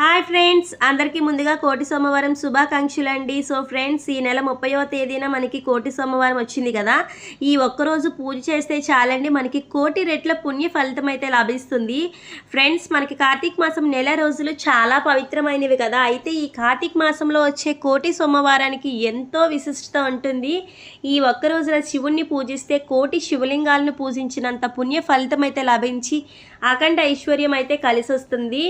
Hi friends అందరికీ ముందుగా కోటి సోమవారం శుభాకాంక్షలు అండి సో ఫ్రెండ్స్ ఈ నెల ముప్పైవ తేదీన మనకి కోటి సోమవారం వచ్చింది కదా. ఈ ఒక్కరోజు పూజ చేస్తే చాలండి మనకి కోటి రెట్ల పుణ్య ఫలితం అయితే లభిస్తుంది. ఫ్రెండ్స్ మనకి కార్తీక మాసం నెల రోజులు చాలా పవిత్రమైనవి కదా. అయితే ఈ కార్తీక మాసంలో వచ్చే కోటి సోమవారానికి ఎంతో విశిష్టత ఉంటుంది. ఈ ఒక్క రోజున శివుణ్ణి పూజిస్తే కోటి శివలింగాలను పూజించినంత పుణ్య ఫలితం అయితే లభించి అఖండ ఐశ్వర్యం అయితే కలిసి వస్తుంది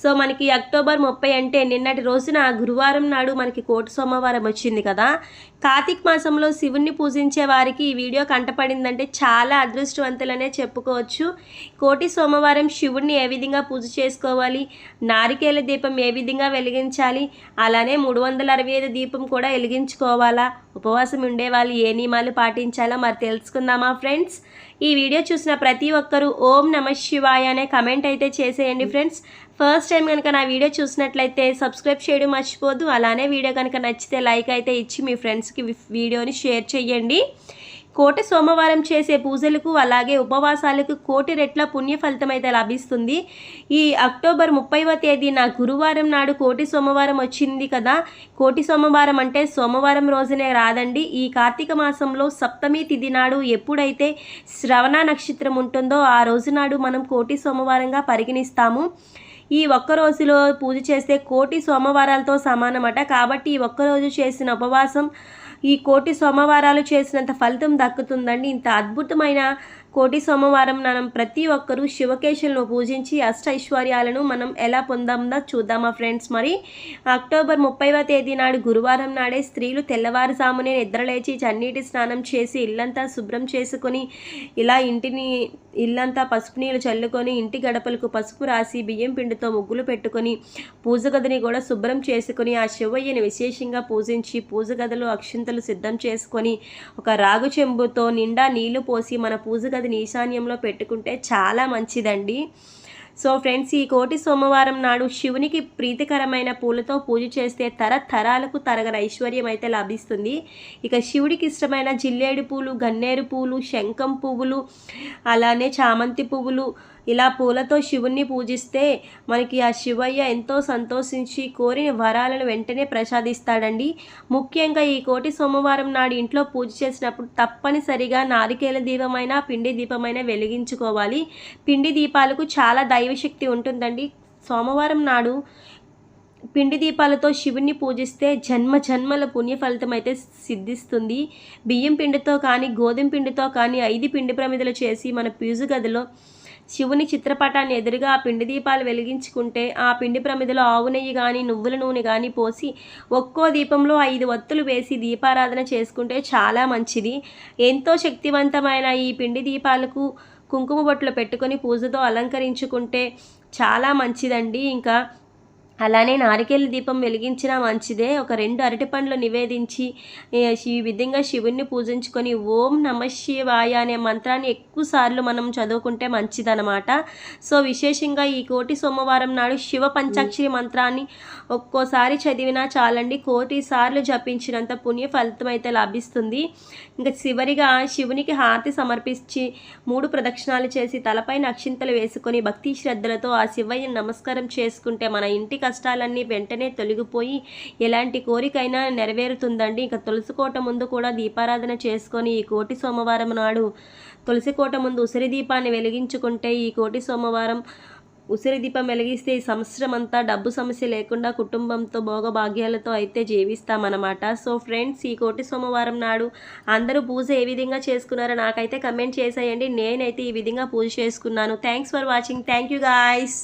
సో మనకి అక్టోబర్ ముప్పై అంటే నిన్నటి రోజున గురువారం నాడు మనకి కోటి సోమవారం వచ్చింది కదా. కార్తీక మాసంలో శివుణ్ణి పూజించే వారికి ఈ వీడియో కంటపడిందంటే చాలా అదృష్టవంతులనే చెప్పుకోవచ్చు. కోటి సోమవారం శివుణ్ణి ఏ విధంగా పూజ చేసుకోవాలి? నారికేల దీపం ఏ విధంగా వెలిగించాలి? అలానే మూడు వందల అరవై ఐదు దీపం కూడా వెలిగించుకోవాలా? ఉపవాసం ఉండేవాళ్ళు ఏ నియమాలు పాటించాలా మరి తెలుసుకుందామా ఫ్రెండ్స్? ఈ వీడియో చూసిన ప్రతి ఒక్కరూ ఓం నమ శివాయ అనే కమెంట్ అయితే చేసేయండి ఫ్రెండ్స్. ఫస్ట్ టైం కనుక నా వీడియో చూసినట్లయితే సబ్స్క్రైబ్ చేయడం మర్చిపోద్దు అలానే వీడియో కనుక నచ్చితే లైక్ అయితే ఇచ్చి మీ ఫ్రెండ్స్కి వీడియోని షేర్ చేయండి. కోటి సోమవారం చేసే పూజలకు అలాగే ఉపవాసాలకు కోటి రెట్ల పుణ్య ఫలితం అయితే లభిస్తుంది. ఈ అక్టోబర్ ముప్పైవ తేదీన గురువారం నాడు కోటి సోమవారం వచ్చింది కదా. కోటి సోమవారం అంటే సోమవారం రోజునే రాదండి. ఈ కార్తీక మాసంలో సప్తమి తిథి నాడు ఎప్పుడైతే శ్రవణ నక్షత్రం ఉంటుందో ఆ రోజు నాడు మనం కోటి సోమవారంగా పరిగణిస్తాము. ఈ ఒక్క రోజులో పూజ చేస్తే కోటి సోమవారాలతో సమానమట. కాబట్టి ఈ ఒక్కరోజు చేసిన ఉపవాసం ఈ కోటి సోమవారాలు చేసినంత ఫలితం దక్కుతుందండి. ఇంత అద్భుతమైన కోటి సోమవారం మనం ప్రతి ఒక్కరూ శివకేశులను పూజించి అష్ట ఐశ్వర్యాలను మనం ఎలా పొందామో చూద్దామా ఫ్రెండ్స్. మరి అక్టోబర్ ముప్పైవ తేదీ నాడు గురువారం నాడే స్త్రీలు తెల్లవారుజామునే నిద్రలేచి చన్నీటి స్నానం చేసి ఇల్లంతా శుభ్రం చేసుకొని ఇలా ఇంటిని ఇల్లంతా పసుపు నీళ్ళు చల్లుకొని ఇంటి గడపలకు పసుపు రాసి బియ్యం పిండితో ముగ్గులు పెట్టుకొని పూజ గదిని కూడా శుభ్రం చేసుకొని ఆ శివయ్యని విశేషంగా పూజించి పూజ గదిలో అక్షింతలు సిద్ధం చేసుకొని ఒక రాగు చెంబుతో నిండా నీళ్ళు పోసి మన పూజ అది ఈశాన్యంలో పెట్టుకుంటే చాలా మంచిదండి. సో ఫ్రెండ్స్ ఈ కోటి సోమవారం నాడు శివునికి ప్రీతికరమైన పూలతో పూజ చేస్తే తరతరాలకు తరగని ఐశ్వర్యం అయితే లభిస్తుంది. ఇక శివుడికి ఇష్టమైన జిల్లేడు పూలు గన్నేరు పూలు శంఖం పువ్వులు అలానే చామంతి పువ్వులు ఇలా పూలతో శివుణ్ణి పూజిస్తే మనకి ఆ శివయ్య ఎంతో సంతోషించి కోరిన వరాలను వెంటనే ప్రసాదిస్తాడండి. ముఖ్యంగా ఈ కోటి సోమవారం నాడు ఇంట్లో పూజ చేసినప్పుడు తప్పనిసరిగా నారికేల దీపమైన పిండి దీపమైన వెలిగించుకోవాలి. పిండి దీపాలకు చాలా దైవశక్తి ఉంటుందండి. సోమవారం నాడు పిండి దీపాలతో శివుణ్ణి పూజిస్తే జన్మ జన్మల పుణ్య ఫలితం అయితే సిద్ధిస్తుంది. బియ్యం పిండితో కానీ గోధుమ పిండితో కానీ ఐదు పిండి ప్రమిదలు చేసి మన పీజు గదిలో శివుని చిత్రపటాన్ని ఎదురుగా పిండి దీపాలు వెలిగించుకుంటే ఆ పిండి ప్రమిదలో ఆవు నెయ్యి కానీ నువ్వుల నూనె కానీ పోసి ఒక్కో దీపంలో ఐదు వత్తులు వేసి దీపారాధన చేసుకుంటే చాలా మంచిది. ఎంతో శక్తివంతమైన ఈ పిండి దీపాలకు కుంకుమ బొట్లు పెట్టుకొని పూజతో అలంకరించుకుంటే చాలా మంచిదండి. ఇంకా అలానే నారికేళ్ళ దీపం వెలిగించినా మంచిదే. ఒక రెండు అరటి పండ్లు నివేదించి ఈ విధంగా శివుణ్ణి పూజించుకొని ఓం నమ శివాయ అనే మంత్రాన్ని ఎక్కువ సార్లు మనం చదువుకుంటే మంచిదనమాట సో విశేషంగా ఈ కోటి సోమవారం నాడు శివ పంచాక్షరి మంత్రాన్ని ఒక్కోసారి చదివినా చాలండి. కోటి సార్లు జపించినంత పుణ్య ఫలితం అయితే లభిస్తుంది. ఇంకా చివరిగా శివునికి హారతి సమర్పించి మూడు ప్రదక్షిణాలు చేసి తలపై నక్షింతలు వేసుకొని భక్తి శ్రద్ధలతో ఆ శివయ్యని నమస్కారం చేసుకుంటే మన ఇంటికి కష్టాలన్నీ వెంటనే తొలగిపోయి ఎలాంటి కోరికైనా నెరవేరుతుందండి. ఇక తులసికోట ముందు కూడా దీపారాధన చేసుకొని ఈ కోటి సోమవారం నాడు తులసికోట ముందు ఉసిరి దీపాన్ని వెలిగించుకుంటే ఈ కోటి సోమవారం ఉసిరి దీపం వెలిగిస్తే ఈ సంవత్సరం అంతా డబ్బు సమస్య లేకుండా కుటుంబంతో భోగభాగ్యాలతో అయితే జీవిస్తామన్నమాట. సో ఫ్రెండ్స్ ఈ కోటి సోమవారం నాడు అందరూ పూజ ఏ విధంగా చేసుకున్నారో నాకైతే కమెంట్ చేసేయండి. నేనైతే ఈ విధంగా పూజ చేసుకున్నాను. Thanks for watching. Thank you guys.